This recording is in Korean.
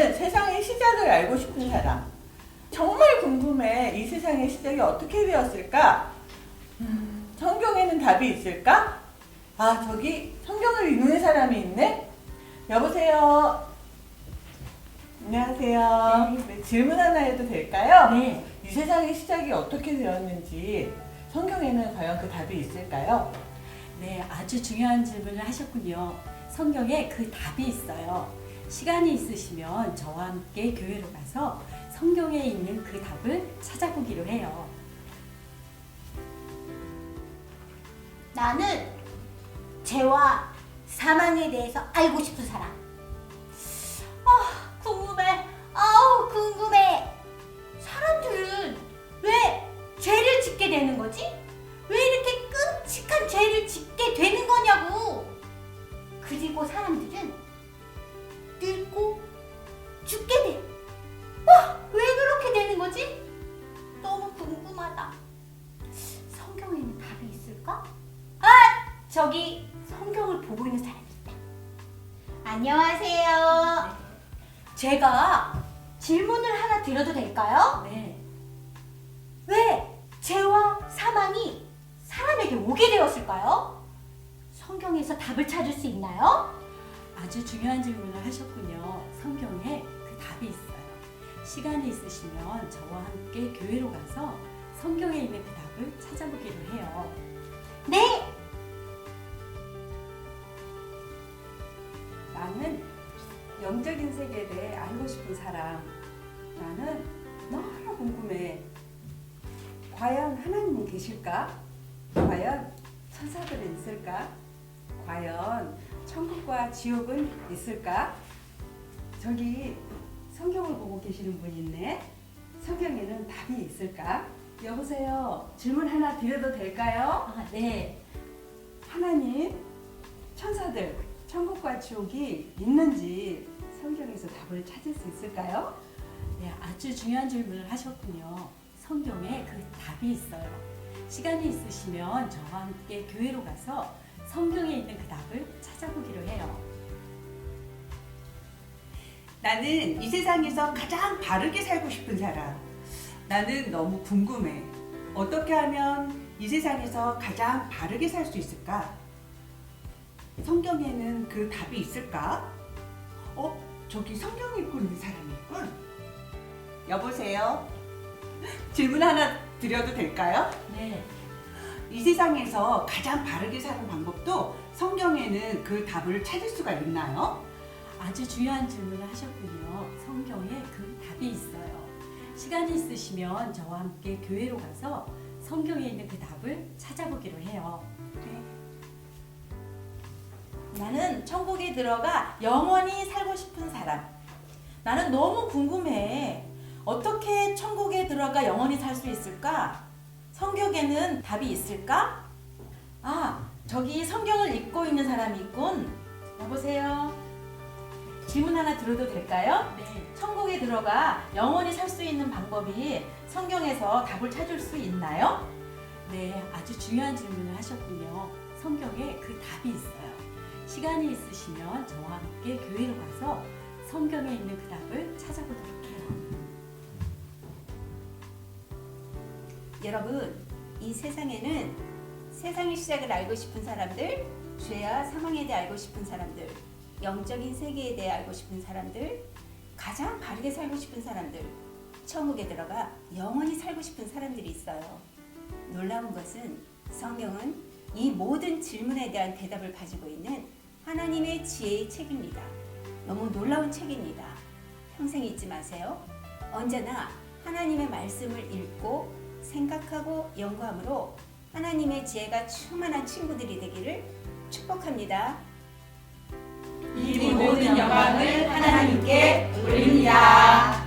나는 세상의 시작을 알고 싶은 사람. 정말 궁금해. 이 세상의 시작이 어떻게 되었을까? 음, 성경에는 답이 있을까? 아, 저기 성경을 읽는 사람이 있네? 여보세요. 안녕하세요. 네. 네, 질문 하나 해도 될까요? 네. 이 세상의 시작이 어떻게 되었는지 성경에는 과연 그 답이 있을까요? 네, 아주 중요한 질문을 하셨군요. 성경에 그 답이 있어요. 시간이 있으시면 저와 함께 교회로 가서 성경에 있는 그 답을 찾아보기로 해요. 나는 죄와 사망에 대해서 알고 싶은 사람. 아, 궁금해. 아우, 궁금해. 사람들은 왜 죄를 짓게 되는 거지? 왜 이렇게 끔찍한 죄를 짓게 되는 거냐고. 그리고 사람들은 있을까? 아, 저기 성경을 보고 있는 사람이 있다. 안녕하세요. 제가 질문을 하나 드려도 될까요? 네. 왜 죄와 사망이 사람에게 오게 되었을까요? 성경에서 답을 찾을 수 있나요? 아주 중요한 질문을 하셨군요. 성경에 그 답이 있어요. 시간이 있으시면 저와 함께 교회로 가서 성경에 있는 그 답을 찾아보기로 해요. 영적인 세계에 대해 알고 싶은 사람. 나는 너무 궁금해. 과연 하나님은 계실까? 과연 천사들은 있을까? 과연 천국과 지옥은 있을까? 저기 성경을 보고 계시는 분 있네. 성경에는 답이 있을까? 여보세요. 질문 하나 드려도 될까요? 아, 네. 하나님, 천사들, 천국과 지옥이 있는지 성경에서 답을 찾을 수 있을까요? 네, 아주 중요한 질문을 하셨군요. 성경에 그 답이 있어요. 시간이 있으시면 저와 함께 교회로 가서 성경에 있는 그 답을 찾아보기로 해요. 나는 이 세상에서 가장 바르게 살고 싶은 사람. 나는 너무 궁금해. 어떻게 하면 이 세상에서 가장 바르게 살 수 있을까? 성경에는 그 답이 있을까? 어? 저기 성경 읽고 있는 사람이 있군. 여보세요? 질문 하나 드려도 될까요? 네. 이 세상에서 가장 바르게 사는 방법도 성경에는 그 답을 찾을 수가 있나요? 아주 중요한 질문을 하셨군요. 성경에 그 답이 있어요. 시간이 있으시면 저와 함께 교회로 가서 성경에 있는 그 답을 찾아보기로 해요. 나는 천국에 들어가 영원히 살고 싶은 사람. 나는 너무 궁금해. 어떻게 천국에 들어가 영원히 살 수 있을까? 성경에는 답이 있을까? 아, 저기 성경을 읽고 있는 사람이 있군. 여보세요. 질문 하나 드려도 될까요? 네. 천국에 들어가 영원히 살 수 있는 방법이 성경에서 답을 찾을 수 있나요? 네, 아주 중요한 질문을 하셨군요. 성경에 그 답이 있어요. 시간이 있으시면 저와 함께 교회로 가서 성경에 있는 그 답을 찾아보도록 해요. 여러분, 이 세상에는 세상의 시작을 알고 싶은 사람들, 죄와 사망에 대해 알고 싶은 사람들, 영적인 세계에 대해 알고 싶은 사람들, 가장 바르게 살고 싶은 사람들, 천국에 들어가 영원히 살고 싶은 사람들이 있어요. 놀라운 것은 성경은 이 모든 질문에 대한 대답을 가지고 있는 하나님의 지혜의 책입니다. 너무 놀라운 책입니다. 평생 잊지 마세요. 언제나 하나님의 말씀을 읽고 생각하고 연구함으로 하나님의 지혜가 충만한 친구들이 되기를 축복합니다. 이 모든 영광을 하나님께 돌립니다.